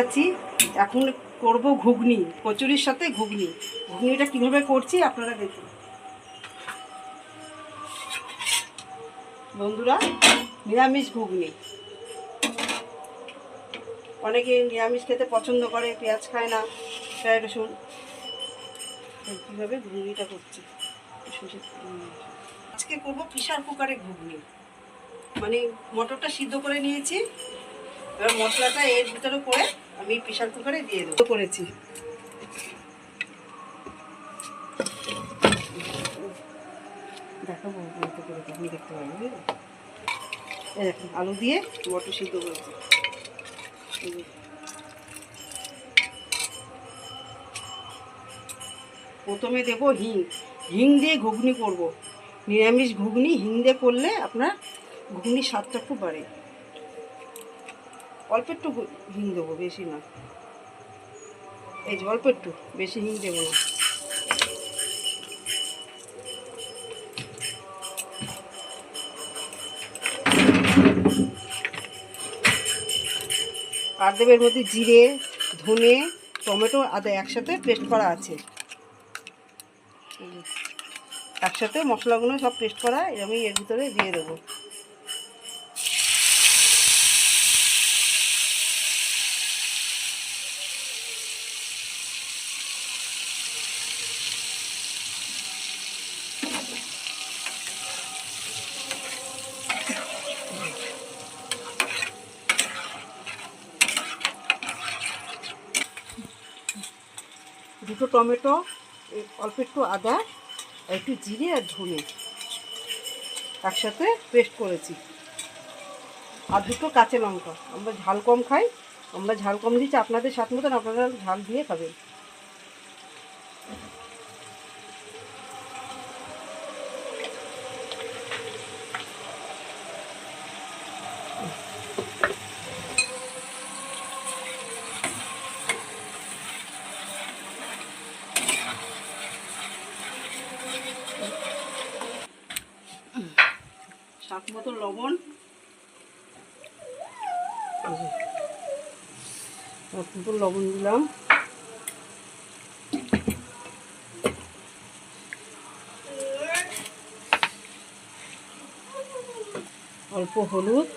আছি। এখন করব ঘুগনি, কচুরির সাথে ঘুগনি। ঘুগনিটা কীভাবে করছি আপনারা দেখুন বন্ধুরা, নিরামিষ ঘুগনি। অনেকে নিরামিষ খেতে পছন্দ করে, পেঁয়াজ খায় না পেঁয়াজ রসুন। কীভাবে ঘুগনিটা করছি? আজকে করব প্রেশার কুকারে ঘুগনি। মানে মটরটা সিদ্ধ করে নিয়েছি। এবার মশলাটা এর ভিতরে করে আমি প্রেশার কুকারে দিয়ে দেবো। করেছি। দেখাবো করে তখন দেখতে পাবো বুঝলি? দেখুন আলু দিয়ে মটর সিদ্ধ করেছি। প্রথমে দেবো হিং। হিং দিয়ে ঘুগনি করব। নিরামিষ ঘুগনি হিং দিয়ে করলে আপনার ঘুগনির স্বাদটা খুব বাড়ে। অল্প একটু হিং দেবো, বেশি না। এই যে অল্প একটু, বেশি হিং দেবো না। আর দেবে এর মধ্যে জিরে, ধনে, টমেটো, আদা একসাথে পেস্ট করা আছে। একসাথে মশলাগুলো সব পেস্ট করা আমি এর ভিতরে দিয়ে দেবো। দুটো টমেটো অল্প একটু আদা, আর একটু জিরে আর ধনে একসাথে পেস্ট করেছি। আর দুটো কাঁচা লঙ্কা। আমরা ঝাল কম খাই, আমরা ঝাল কম দিচ্ছি, আপনাদের সাথ মতন আপনারা ঝাল দিয়ে খাবেন। স্বাদ মতো লবণ দিলাম। অল্প হলুদ।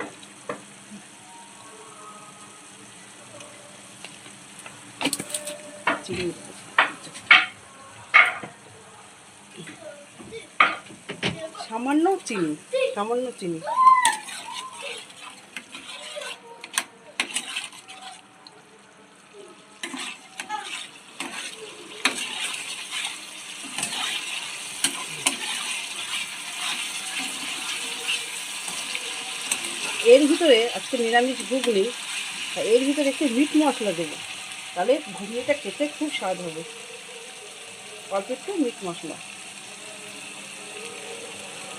চিনি। সামান্য চিনি সামান্য চিনি। এর ভিতরে আজকে নিরামিষ ঘুগনি এর ভিতরে একটু মিট মশলা দেবো। তাহলে ঘুগনিটা খেতে খুব স্বাদ হবে। অল্প একটু মিট মশলা।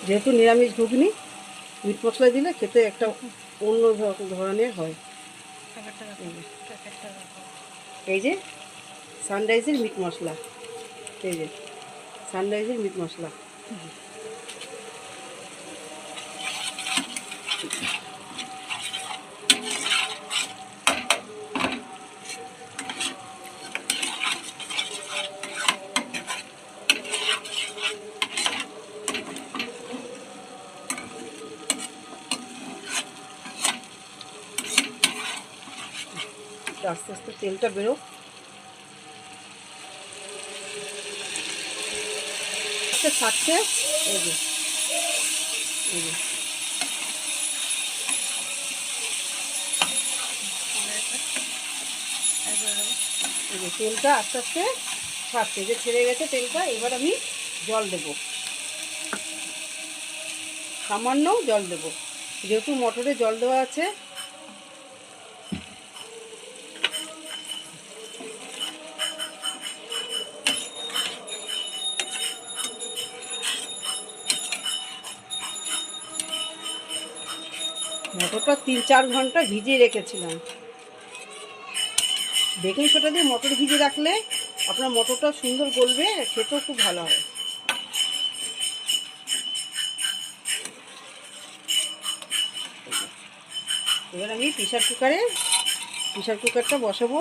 যেহেতু নিরামিষ ঘুগনি, মিট মশলা দিলে খেতে একটা অন্য ধরনের হয়। এই যে সানরাইজের মিট মশলা। এই যে সানরাইজের মিট মশলা। আস্তে আস্তে তেলটা বেরো আচ্ছা থাকছে। এই যে এই যে। এই যে, তেলটা আস্তে আস্তে ছাড়ছে যে ছেড়ে গেছে তেলটা, এবার আমি জল দেব। সামান্য জল দেব। যেহেতু মটরে জল দেওয়া আছে মটরটা তিন চার ঘণ্টা ভিজিয়ে রেখেছিলাম। বেকিং সোডা দিয়ে মটর ভিজিয়ে রাখলে আপনার মটরটা সুন্দর গলবে, খেতেও খুব ভালো হবে। এবার আমি প্রেশার কুকারে প্রেশার কুকারটা বসাবো।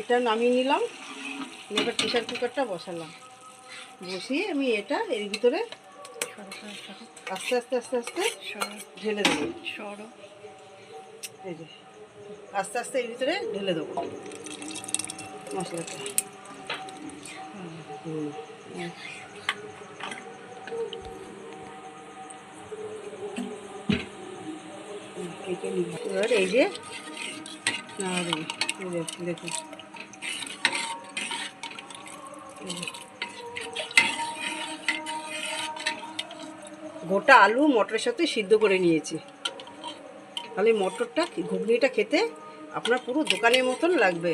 এটা নামিয়ে নিলাম, এবার প্রেশার কুকারটা বসালাম। বসিয়ে আমি এটা এর ভিতরে আস্তে আস্তে আস্তে আস্তে ঢেলে দেবো। সরো। এই যে আস্তে আস্তে এর ভিতরে ঢেলে দেবো। মশলাটা। হুম, কেটে নিব। এবার এই যে যে, দেখুন গোটা আলু মটরের সাথে সিদ্ধ করে নিয়েছি। তাহলে মটরটা, ঘুগনিটা খেতে আপনার পুরো দোকানের মতন লাগবে।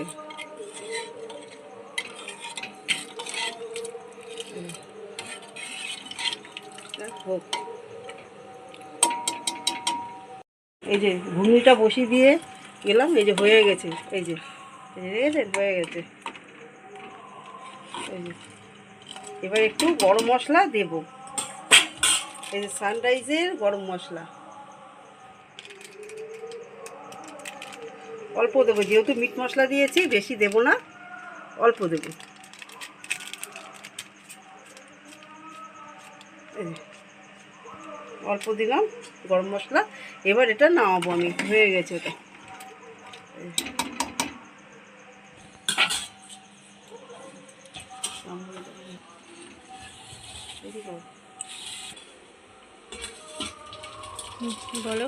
এই যে ঘুগনিটা বসিয়ে দিয়ে গেলাম, এই যে হয়ে গেছে, এই যে দেখেছেন হয়ে গেছে। এই যে। এবার একটু গরম মশলা দেব। এই যে সানরাইজের গরম মশলা। অল্প দেবো, যেহেতু মিট মশলা দিয়েছি, বেশি দেব না, অল্প দেব। অল্প দিলাম গরম মশলা। এবার এটা নামাবো আমি, হয়ে গেছে ওটা। যে। এদিকে বলো।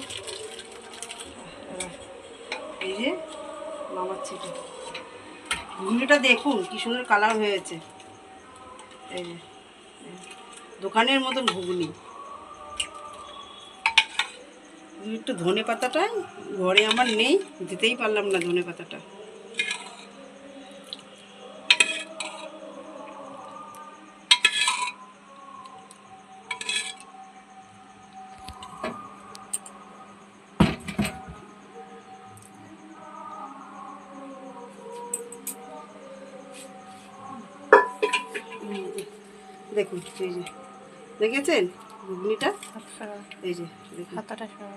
এই যে মামার ছেলে ঘুগনিটা দেখুন, কি সুন্দর কালার হয়েছে। এই যে। দোকানের মতন ঘুগনি। একটু ধনে পাতাটা ঘরে আমার নেই, দিতেই পারলাম না ধনে পাতাটা দেখুন এই যে। দেখেছেন ঘুগনিটা? আচ্ছা। এই যে হাতাটা সরো